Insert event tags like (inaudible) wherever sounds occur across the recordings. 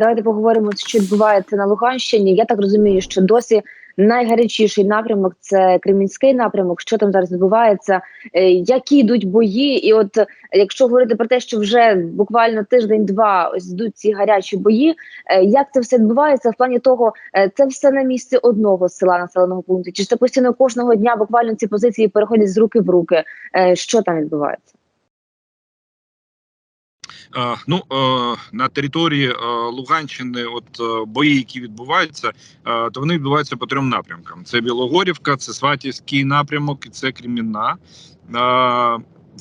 Давайте поговоримо, що відбувається на Луганщині. Я так розумію, що досі найгарячіший напрямок це Кремінський напрямок. Що там зараз відбувається? Е, Які йдуть бої? І от якщо говорити про те, що вже буквально тиждень-два ось йдуть ці гарячі бої, е, як це все відбувається в плані того, е, це все на місці одного села населеного пункту? Чи це постійно кожного дня буквально ці позиції переходять з руки в руки? Що там відбувається? Е, Ну е, на території е, Луганщини, от бої, які відбуваються, то вони відбуваються по трьом напрямкам: це Білогорівка, це Сватівський напрямок і це Кремінна.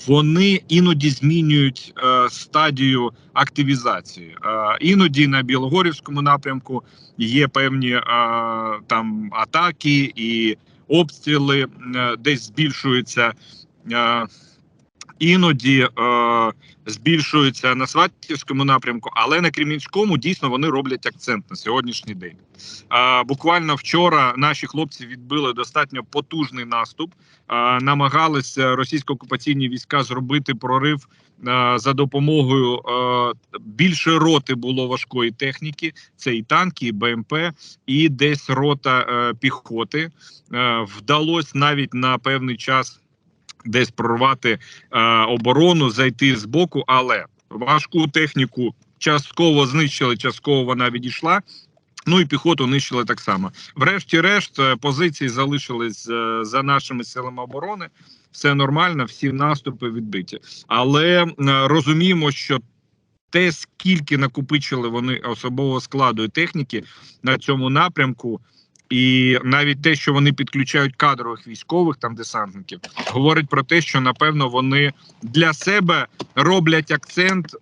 Вони іноді змінюють е, стадію активізації. Е, Іноді на Білогорівському напрямку є певні е, там атаки і обстріли, е, десь збільшуються. Е, Іноді е, збільшується на Сватівському напрямку, але на Кремінському дійсно вони роблять акцент на сьогоднішній день. Е, буквально вчора наші хлопці відбили достатньо потужний наступ, е, намагалися російсько-окупаційні війська зробити прорив е, за допомогою е, більше роти було важкої техніки. Це і танки, і БМП, і десь рота е, піхоти. Вдалося навіть на певний час десь прорвати е, оборону, зайти з боку, але важку техніку частково знищили, частково вона відійшла. Ну і піхоту нищили так само. Врешті-решт, е, позиції залишились е, за нашими силами оборони. Все нормально, всі наступи відбиті. Але розуміємо, що те, скільки накопичили вони особового складу і техніки на цьому напрямку, і навіть те, що вони підключають кадрових військових там десантників, говорить про те, що напевно вони для себе роблять акцент е,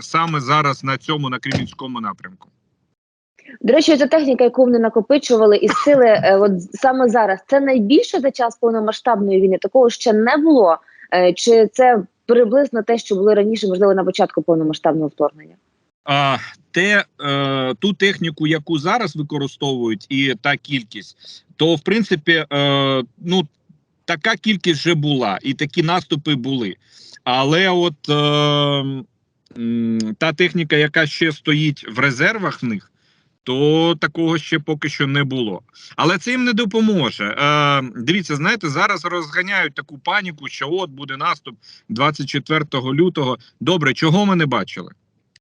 саме зараз на цьому на Кремінському напрямку. До речі, ця техніка, яку вони накопичували, і сили, е, от саме зараз, це найбільше за час повномасштабної війни. Такого ще не було. Е, Чи це приблизно те, що було раніше, можливо, на початку повномасштабного вторгнення? А те е, ту техніку, яку зараз використовують, і та кількість, то в принципі, е, ну така кількість вже була, і такі наступи були. Але от е, та техніка, яка ще стоїть в резервах в них, то такого ще поки що не було. Але це їм не допоможе. Е, дивіться, знаєте, зараз розганяють таку паніку, що от буде наступ 24 лютого. Добре, чого ми не бачили?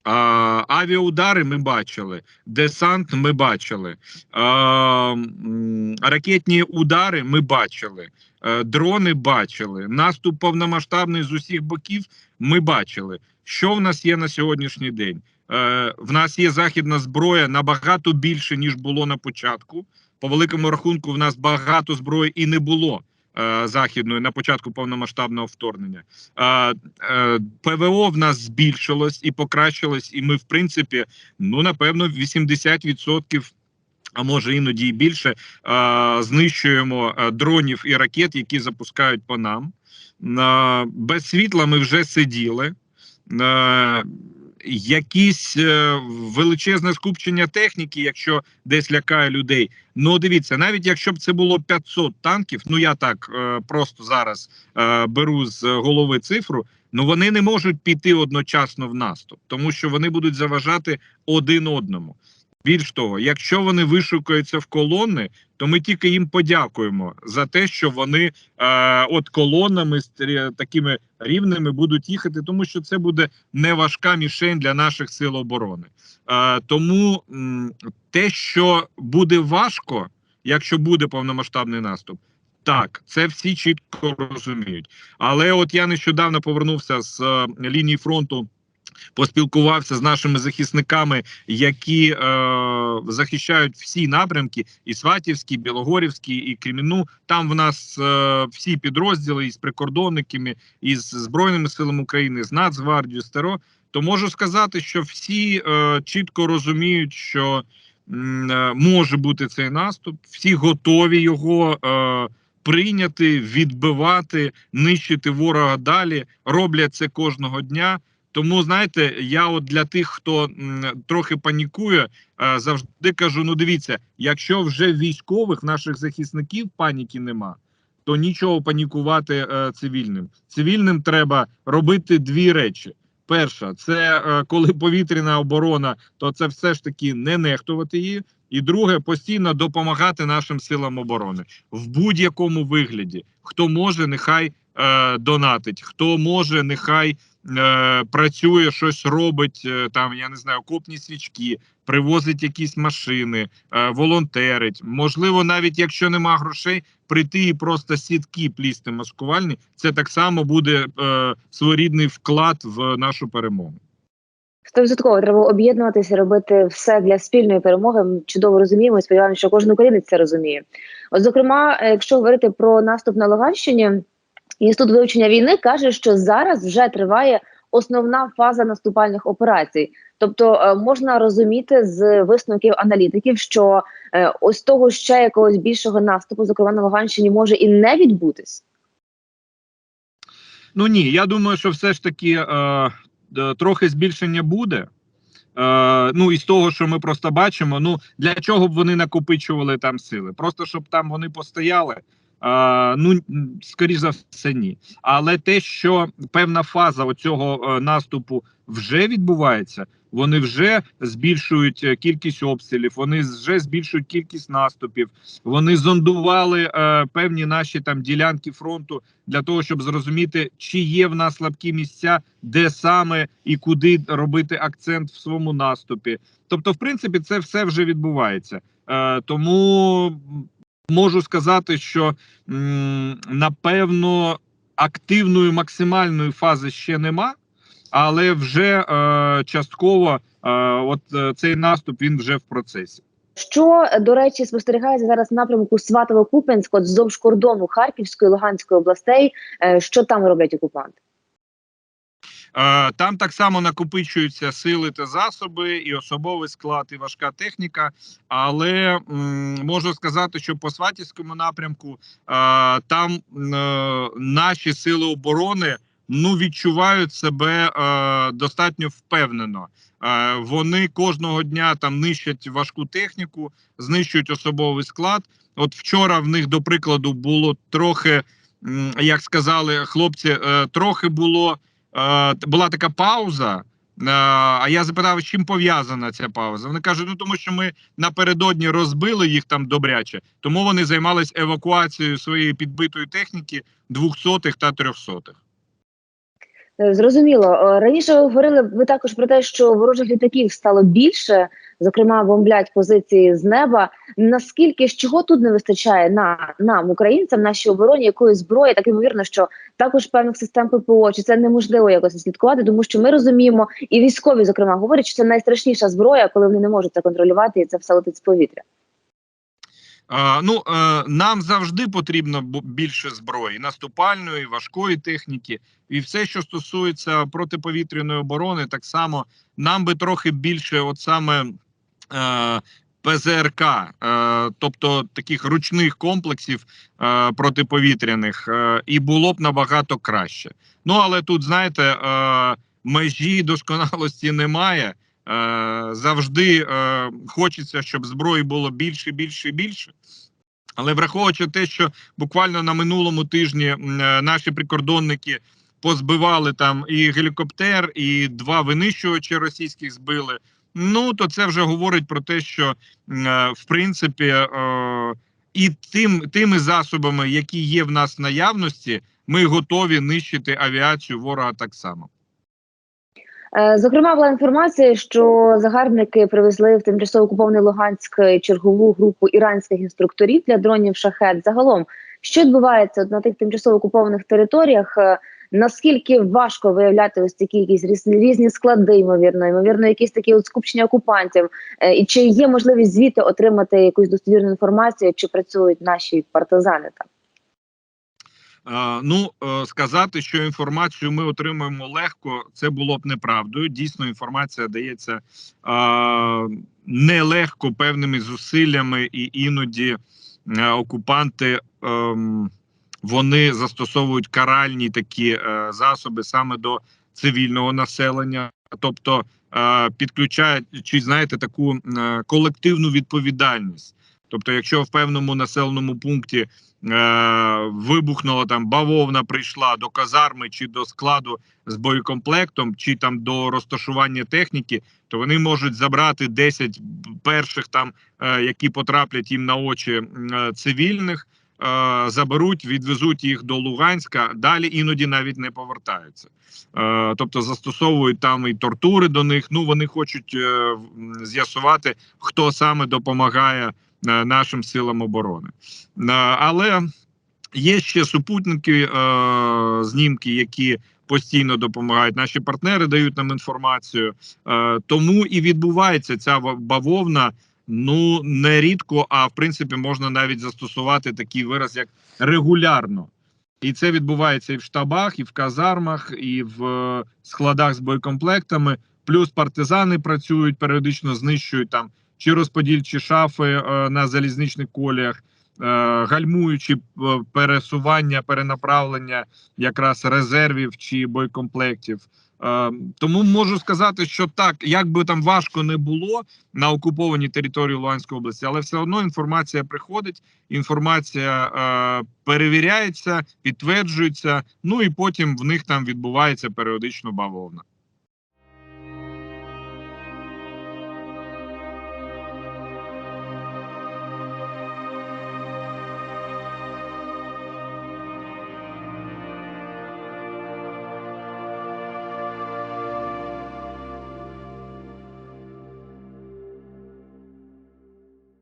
А, авіаудари ми бачили, десант ми бачили, а, ракетні удари ми бачили, е, дрони бачили, наступ повномасштабний з усіх боків ми бачили. Що в нас є на сьогоднішній день? Е, в нас є західна зброя набагато більше, ніж було на початку. По великому рахунку, в нас багато зброї і не було е, західної на початку повномасштабного вторгнення. Е, е, ПВО в нас збільшилось і покращилось, і ми, в принципі, ну напевно, 80%, а може іноді і більше, знищуємо дронів і ракет, які запускають по нам. Без світла ми вже сиділи. Якісь е, величезне скупчення техніки, якщо десь лякає людей. Ну дивіться, навіть якщо б це було 500 танків, ну я так е, просто зараз е, беру з голови цифру. Ну вони не можуть піти одночасно в наступ, тому що вони будуть заважати один одному. Більш того, якщо вони вишукаються в колони, то ми тільки їм подякуємо за те, що вони е, от колонами такими рівними будуть їхати, тому що це буде не важка мішень для наших сил оборони. Е, тому те, що буде важко, якщо буде повномасштабний наступ. Так, це всі чітко розуміють. Але от я нещодавно повернувся з е, лінії фронту, поспілкувався з нашими захисниками, які е, захищають всі напрямки: і Сватівський, і Білогорівський, і Креміну. Там в нас е, всі підрозділи із прикордонниками, із Збройними силами України, з Нацгвардією, з. То можу сказати, що всі е, чітко розуміють, що е, може бути цей наступ, всі готові його. Е, Прийняти, відбивати, нищити ворога далі, роблять це кожного дня. Тому знаєте, я от для тих, хто трохи панікує, е, завжди кажу: ну дивіться, якщо вже військових наших захисників паніки нема, то нічого панікувати е, цивільним. Цивільним треба робити дві речі: Перша, це е, коли повітряна оборона, то це все ж таки не нехтувати її. І друге, постійно допомагати нашим силам оборони в будь-якому вигляді. Хто може, нехай е, донатить, хто може, нехай е, працює, щось робить. е, там я не знаю, копні свічки, привозить якісь машини, е, волонтерить. Можливо, навіть якщо нема грошей, прийти і просто сітки плісти маскувальні. Це так само буде е, своєрідний вклад в нашу перемогу. Стовідсотково треба об'єднуватися, робити все для спільної перемоги. Ми чудово розуміємо. і Сподіваємося, що кожен українець це розуміє. От, зокрема, е, якщо говорити про наступ на Луганщині, інститут вивчення війни каже, що зараз вже триває основна фаза наступальних операцій. Тобто е, можна розуміти з висновків аналітиків, що е, ось того ще якогось більшого наступу, зокрема на Луганщині, може і не відбутись. Ну ні, я думаю, що все ж таки е, трохи збільшення буде. Е, ну з того, що ми просто бачимо, ну для чого б вони накопичували там сили? Просто щоб там вони постояли. Е, ну скоріш за все, ні. Але те, що певна фаза оцього е, наступу вже відбувається, вони вже збільшують е, кількість обстрілів, вони вже збільшують кількість наступів. Вони зондували е, певні наші там ділянки фронту для того, щоб зрозуміти, чи є в нас слабкі місця, де саме і куди робити акцент в своєму наступі. Тобто, в принципі, це все вже відбувається. Е, тому можу сказати, що напевно активної максимальної фази ще нема, але вже е, частково е, от е, цей наступ він вже в процесі. Що до речі спостерігається зараз напрямку Сватово-Купенськ, от кордону Харківської Луганської областей. Е, Що там роблять окупанти? Е, Там так само накопичуються сили та засоби, і особовий склад, і важка техніка. Але можу сказати, що по Сватівському напрямку е, там е, наші сили оборони ну відчувають себе достатньо впевнено. Вони кожного дня там нищать важку техніку, знищують особовий склад. От вчора в них, до прикладу, було трохи, як сказали хлопці, трохи було. Е, була така пауза. е, А я запитав, з чим пов'язана ця пауза. Вони кажуть, ну тому що ми напередодні розбили їх там добряче, тому вони займалися евакуацією своєї підбитої техніки двохсотих та трьохсотих. Е, Зрозуміло. Раніше ви говорили ви також про те, що ворожих літаків стало більше, зокрема, бомблять позиції з неба. Наскільки ж чого тут не вистачає на нам, українцям, нашій обороні, якої зброї, так ймовірно, що також певних систем ППО, чи це неможливо якось слідкувати, тому що ми розуміємо, і військові, зокрема, говорять, що це найстрашніша зброя, коли вони не можуть це контролювати, і це все летить з повітря. Ну е, нам завжди потрібно більше зброї, наступальної, важкої техніки, і все, що стосується протиповітряної оборони, так само нам би трохи більше, от саме ПЗРК, е, тобто таких ручних комплексів е, протиповітряних, е, і було б набагато краще. Ну але тут знаєте, е, межі (laughs) досконалості немає. Е, завжди е, хочеться, щоб зброї було більше, більше, більше. Але враховуючи те, що буквально на минулому тижні е, наші прикордонники позбивали там і гелікоптер, і два винищувачі російських збили. Ну то це вже говорить про те, що е, в принципі е, і тим, тими засобами, які є в нас в наявності, ми готові нищити авіацію ворога так само. Е, Зокрема, була інформація, що загарбники привезли в тимчасово окупований Луганськ чергову групу іранських інструкторів для дронів шахет. Загалом, що відбувається на тих тимчасово окупованих територіях? Наскільки важко виявляти ось такі якісь різні, різні склади, ймовірно, ймовірно, якісь такі от скупчення окупантів, Е, і чи є можливість звідти отримати якусь достовірну інформацію, чи працюють наші партизани там? Е, Ну е, сказати, що інформацію ми отримуємо легко, це було б неправдою. Дійсно, інформація дається нелегко певними зусиллями, і іноді окупанти ем, вони застосовують каральні такі е, засоби саме до цивільного населення, тобто е, підключають чи знаєте таку е, колективну відповідальність. Тобто, якщо в певному населеному пункті е, вибухнула там бавовна, прийшла до казарми чи до складу з боєкомплектом, чи там до розташування техніки, то вони можуть забрати 10 перших там, е, які потраплять їм на очі е, цивільних. Е, Заберуть, відвезуть їх до Луганська, далі іноді навіть не повертаються. Е, Тобто застосовують там і тортури до них. Ну вони хочуть е, з'ясувати, хто саме допомагає нашим силам оборони. Але є ще супутники, знімки, які постійно допомагають. Наші партнери дають нам інформацію. Тому і відбувається ця бавовна. Ну не рідко, а в принципі можна навіть застосувати такий вираз як регулярно. І це відбувається і в штабах, і в казармах, і в е, складах з боєкомплектами. Плюс партизани працюють періодично, знищують там чи розподільчі шафи е, на залізничних коліях, гальмуючи е, пересування, перенаправлення якраз резервів чи боєкомплектів. Е, тому можу сказати, що так, як би там важко не було на окупованій території Луганської області, але все одно інформація приходить, інформація е, перевіряється, підтверджується. Ну і потім в них там відбувається періодично бавовна.